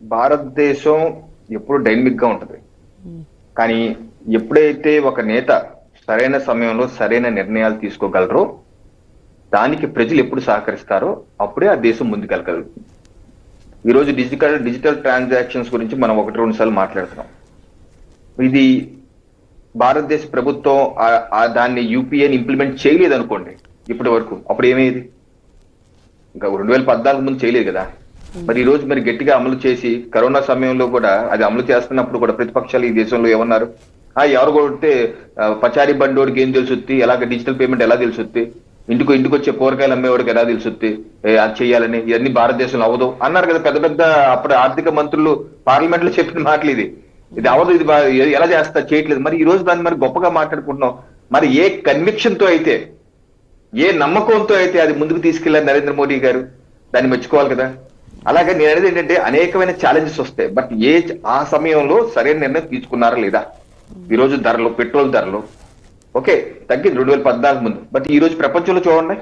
భారతదేశం ఎప్పుడు డైనమిక్గా ఉంటది కానీ ఎప్పుడైతే ఒక నేత సరైన సమయంలో సరైన నిర్ణయాలు తీసుకోగలరో దానికి ప్రజలు ఎప్పుడు సహకరిస్తారో అప్పుడే ఆ దేశం ముందుకెళ్ళగలుగుతుంది ఈరోజు డిజిటల్ డిజిటల్ ట్రాన్సాక్షన్స్ గురించి మనం ఒకటి రెండు సార్లు మాట్లాడుతున్నాం. ఇది భారతదేశ ప్రభుత్వం దాన్ని యూపీఐని ఇంప్లిమెంట్ చేయలేదు అనుకోండి ఇప్పటి వరకు అప్పుడు ఏమయ్యేది? ఇంకా రెండు వేల పద్నాలుగు ముందు చేయలేదు కదా. మరి ఈ రోజు మరి గట్టిగా అమలు చేసి కరోనా సమయంలో కూడా అది అమలు చేస్తున్నప్పుడు కూడా ప్రతిపక్షాలు ఈ దేశంలో ఏమన్నారు? ఆ ఎవరు కొడితే పచారి పచారీ బండోడికి ఏం తెలుసుద్ది ఎలాగ డిజిటల్ పేమెంట్ ఎలా తెలుసుద్ది ఇంటికి ఇంటికి వచ్చే కూరగాయలు అమ్మేవాడికి ఎలా తెలుసుద్ది అది చేయాలని ఇవన్నీ భారతదేశంలో అవదు. అన్నారు కదా పెద్ద పెద్ద అప్పుడు ఆర్థిక మంత్రులు పార్లమెంట్లో చెప్పిన మాటలు ఇది. ఇది అవదు ఇది బా- ఎలా చేస్తా చేయట్లేదు. మరి ఈ రోజు దాన్ని మరి గొప్పగా మాట్లాడుకుంటున్నాం. మరి ఏ కన్విక్షన్తో అయితే ఏ నమ్మకంతో అయితే అది ముందుకు తీసుకెళ్ళారు నరేంద్ర మోడీ గారు? దాన్ని మెచ్చుకోవాలి కదా. అలాగే నేను అనేది ఏంటంటే అనేకమైన ఛాలెంజెస్ వస్తాయి. బట్ ఏ ఆ సమయంలో సరైన నిర్ణయం తీసుకున్నారా లేదా? ఈ రోజు ధరలు పెట్రోల్ ధరలు. ఓకే తగ్గింది రెండు వేల పద్నాలుగు ముందు. బట్ ఈ రోజు ప్రపంచంలో చూడండి.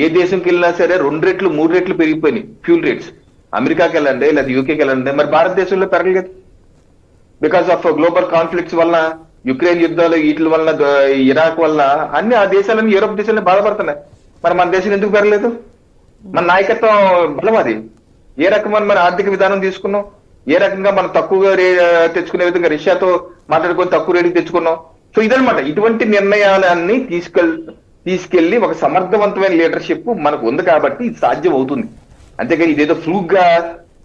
ఏ దేశంకి వెళ్ళినా సరే రెండు రెట్లు మూడు రెట్లు పెరిగిపోయినాయి. ఫ్యూల్ రేట్స్ అమెరికాకి వెళ్ళండి లేదా యూకేకి వెళ్ళండి. మరి భారతదేశంలో పెరగలేదు. బికాస్ ఆఫ్ గ్లోబల్ కాన్ఫ్లిక్ట్స్ వలన యుక్రెయిన్ యుద్ధాలు వీటి వలన ద- ఇరాక్ వలన అన్ని ఆ దేశాలన్నీ యూరోప్ దేశాలన్నీ బాధపడుతున్నాయి. మరి మన దేశం ఎందుకు పెరగలేదు? మన నాయకత్వం బలం అది? ఏ రకమైన మన ఆర్థిక విధానం తీసుకున్నాం? ఏ రకంగా మనం తక్కువగా రే తెచ్చుకునే విధంగా రష్యాతో మాట్లాడుకొని తక్కువ రేటుకి తెచ్చుకున్నాం? సో ఇదనమాట ఇటువంటి నిర్ణయాలన్నీ తీసుకెళ్ తీసుకెళ్ళి ఒక సమర్థవంతమైన లీడర్షిప్ మనకు ఉంది కాబట్టి ఇది సాధ్యం అవుతుంది అంతేగాని ఇదేదో ఫ్లూక్గా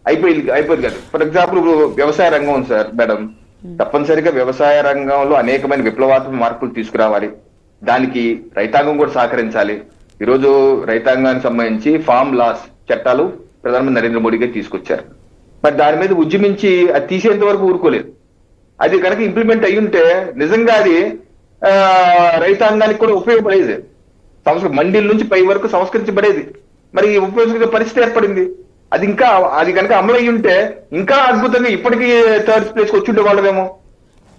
అయిపోయింది అయిపోయింది కాదు. ఫర్ ఎగ్జాంపుల్ ఇప్పుడు వ్యవసాయ రంగం ఉంది సార్ మేడం. తప్పనిసరిగా వ్యవసాయ రంగంలో అనేకమైన విప్లవాత్మక మార్పులు తీసుకురావాలి. దానికి రైతాంగం కూడా సహకరించాలి. ఈరోజు రైతాంగానికి సంబంధించి ఫామ్ లాస్ చట్టాలు ప్రధానమంత్రి నరేంద్ర మోడీ గారు తీసుకొచ్చారు. మరి దాని మీద ఉద్యమించి అది తీసేంత వరకు ఊరుకోలేదు. అది కనుక ఇంప్లిమెంట్ అయ్యి ఉంటే నిజంగా అది రైతాంగానికి కూడా ఉపయోగపడేది. సంస్కృతి మండీల నుంచి పై వరకు సంస్కరించబడేది. మరి ఉపయోగించే పరిస్థితి ఏర్పడింది. అది ఇంకా అది కనుక అమలు అయ్యి ఉంటే ఇంకా అద్భుతంగా ఇప్పటికీ థర్డ్ ప్లేస్ వచ్చి ఉండే వాళ్ళమేమో.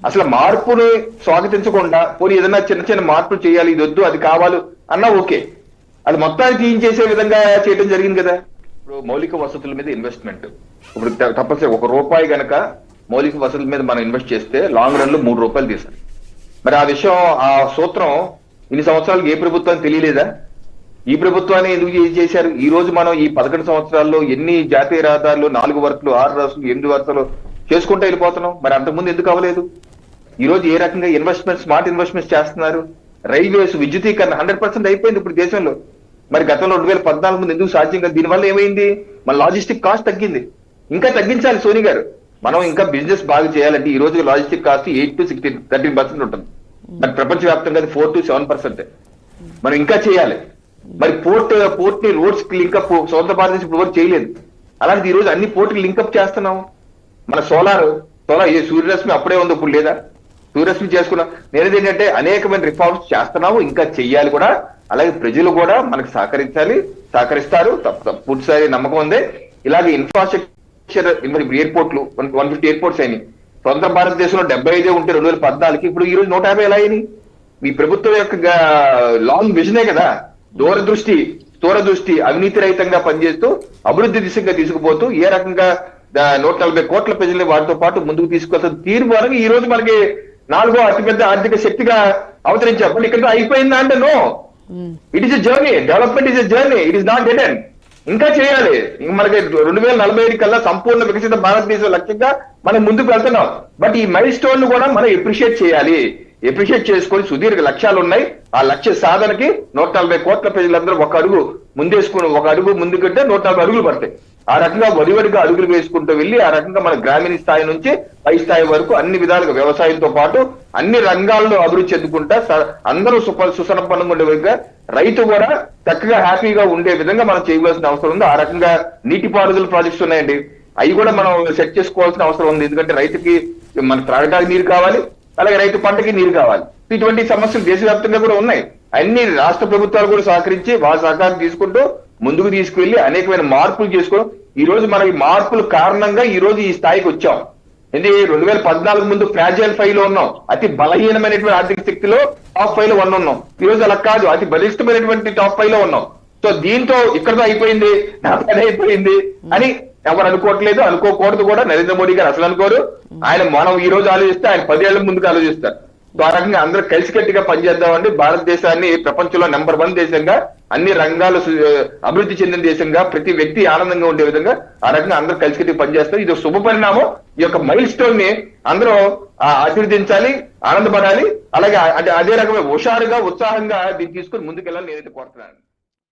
అసలు మార్పుని స్వాగతించకుండా పోనీ ఏదైనా చిన్న చిన్న మార్పులు చేయాలి ఇది వద్దు అది కావాలి అన్నా ఓకే. అది మొత్తానికి తీయించేసే విధంగా చేయడం జరిగింది కదా? ఇప్పుడు మౌలిక వసతుల మీద ఇన్వెస్ట్మెంట్ ఇప్పుడు తప్పనిసరి ఒక రూపాయి గనక మౌలిక వసతుల మీద మనం ఇన్వెస్ట్ చేస్తే లాంగ్ రన్లో మూడు రూపాయలు తీస్తారు మరి ఆ విషయం ఆ సూత్రం ఇన్ని సంవత్సరాలకు ఏ ప్రభుత్వానికి తెలియలేదా? ఈ ప్రభుత్వాన్ని ఎందుకు చేశారు? ఈ రోజు మనం ఈ పదకొండు సంవత్సరాల్లో ఎన్ని జాతీయ రహదారులు నాలుగు వరకులు ఆరు రాసులు ఎనిమిది వరసలు చేసుకుంటూ వెళ్ళిపోతున్నాం. మరి అంతకుముందు ఎందుకు అవ్వలేదు? ఈ రోజు ఏ రకంగా ఇన్వెస్ట్మెంట్ స్మార్ట్ ఇన్వెస్ట్మెంట్స్ చేస్తున్నారు? రైల్వేస్ విద్యుతీకరణ హండ్రెడ్ పర్సెంట్ అయిపోయింది ఇప్పుడు దేశంలో. మరి గతంలో రెండు వేల పద్నాలుగు ముందు ఎందుకు సాధ్యం కాదు? దీనివల్ల ఏమైంది? మన లాజిస్టిక్ కాస్ట్ తగ్గింది. ఇంకా తగ్గించాలి సోని గారు. మనం ఇంకా బిజినెస్ బాగా చేయాలంటే ఈ రోజు logistic cost eight to sixteen thirteen percent ఉంటుంది. మరి ప్రపంచ వ్యాప్తంగా అది ఫోర్ టు సెవెన్ పర్సెంట్. మనం ఇంకా చేయాలి. మరి పోర్ట్ పోర్ట్ని రోడ్స్ లింకప్ సొంత భారతదేశం ఇప్పుడు వరకు చేయలేదు. అలాంటి ఈ రోజు అన్ని పోర్టులు లింకప్ చేస్తున్నాం. మన సోలార్ సోలార్ ఏ సూర్యరశ్మి అప్పుడే ఉంది ఇప్పుడు లేదా? సూర్యరశ్మి చేసుకున్నాం. నేను ఏంటంటే అనేకమైన రిఫార్మ్స్ చేస్తున్నాము ఇంకా చెయ్యాలి కూడా. అలాగే ప్రజలు కూడా మనకు సహకరించాలి సహకరిస్తారు. పూర్తిసారి నమ్మకం ఉంది. ఇలాగే ఇన్ఫ్రాస్ట్రక్చర్ ఎయిర్పోర్ట్లు వన్ ఫిఫ్టీ ఎయిర్పోర్ట్స్ అయినాయి. స్వతంత్ర భారతదేశంలో డెబ్బై ఐదే ఉంటే రెండు వేల పద్నాలుగు ఇప్పుడు ఈ రోజు నూట యాభై ఎలా అయినాయి? మీ ప్రభుత్వం యొక్క లాంగ్ విజనే కదా. దూరదృష్టి దూరదృష్టి అవినీతి రహితంగా పనిచేస్తూ అభివృద్ధి దిశగా తీసుకుపోతూ ఏ రకంగా నూట నలభై కోట్ల ప్రజల్ని వారితో పాటు ముందుకు తీసుకెళ్తారు తీర్మానం ఈ రోజు మనకి నాలుగో అతిపెద్ద ఆర్థిక శక్తిగా అవతరించాం ఇక్కడ అయిపోయిందా అంటే no. It is journey development is journey it is not return ఇంకా చేయాలి. మనకి రెండు వేల నలభై ఐదు కల్లా సంపూర్ణ వికసిత భారతదేశం లక్ష్యంగా మనం ముందుకు వెళ్తున్నాం. బట్ ఈ మైల్ స్టోన్ కూడా మనం ఎప్రిషియేట్ చేయాలి. ఎప్రిషియేట్ చేసుకొని సుదీర్ఘ లక్ష్యాలు ఉన్నాయి. ఆ లక్ష్య సాధనకి నూట నలభై కోట్ల ప్రజలందరూ ఒక అడుగు ముందేసుకుని ఒక అడుగు ముందుకంటే నూట నలభై అడుగులు పడతాయి. ఆ రకంగా వడివడిగా అడుగులు వేసుకుంటూ వెళ్ళి ఆ రకంగా మన గ్రామీణ స్థాయి నుంచి పై స్థాయి వరకు అన్ని విధాలుగా వ్యవసాయంతో పాటు అన్ని రంగాల్లో అభివృద్ధి చెందుకుంటా స- అందరూ సుప సుసంపన్నంగా ఉండే విధంగా రైతు కూడా చక్కగా హ్యాపీగా ఉండే విధంగా మనం చేయవలసిన అవసరం ఉంది. ఆ రకంగా నీటిపారుదల ప్రాజెక్ట్స్ ఉన్నాయండి. అవి కూడా మనం సెట్ చేసుకోవాల్సిన అవసరం ఉంది. ఎందుకంటే రైతుకి మన త్రాగడానికి నీరు కావాలి అలాగే రైతు పంటకి నీరు కావాలి. ఇటువంటి సమస్యలు దేశవ్యాప్తంగా కూడా ఉన్నాయి. అన్ని రాష్ట్ర ప్రభుత్వాలు కూడా సహకరించి వాళ్ళ సహకారం తీసుకుంటూ ముందుకు తీసుకువెళ్ళి అనేకమైన మార్పులు చేసుకోవడం. ఈ రోజు మనకి మార్పుల కారణంగా ఈ రోజు ఈ స్థాయికి వచ్చాం. ఎందుకంటే రెండు వేల పద్నాలుగు ముందు ఫ్రాజైల్ ఫైల్లో ఉన్నాం. అతి బలహీనమైనటువంటి ఆర్థిక శక్తిలో టాప్ ఫైవ్లో వన్ ఉన్నాం. ఈ రోజు అలా కాదు. అతి బలిష్టమైనటువంటి టాప్ ఫైవ్లో ఉన్నాం. సో దీంతో ఇక్కడతో అయిపోయింది. నా పని అయిపోయింది అని ఎవరు అనుకోవట్లేదు. అనుకోకూడదు కూడా. నరేంద్ర మోడీ గారు అసలు అనుకోరు. ఆయన మనం ఈ రోజు ఆలోచిస్తే ఆయన పదేళ్ళ ముందుకు ఆలోచిస్తారు. భాగంగా అందరూ కలిసికట్టుగా పనిచేద్దామండి. భారతదేశాన్ని ప్రపంచంలో నెంబర్ వన్ దేశంగా అన్ని రంగాలు అభివృద్ధి చెందిన దేశంగా ప్రతి వ్యక్తి ఆనందంగా ఉండే విధంగా ఆ రకంగా అందరూ కలిసికట్టుగా పనిచేస్తారు. ఇది శుభ పరిణామం. ఈ యొక్క మైల్ స్టోన్ని అందరూ ఆశీర్వదించాలి ఆనందపడాలి. అలాగే అదే అదే రకమైన హుషారుగా ఉత్సాహంగా దీన్ని తీసుకుని ముందుకెళ్ళాలి నేనైతే కోరుతున్నాను.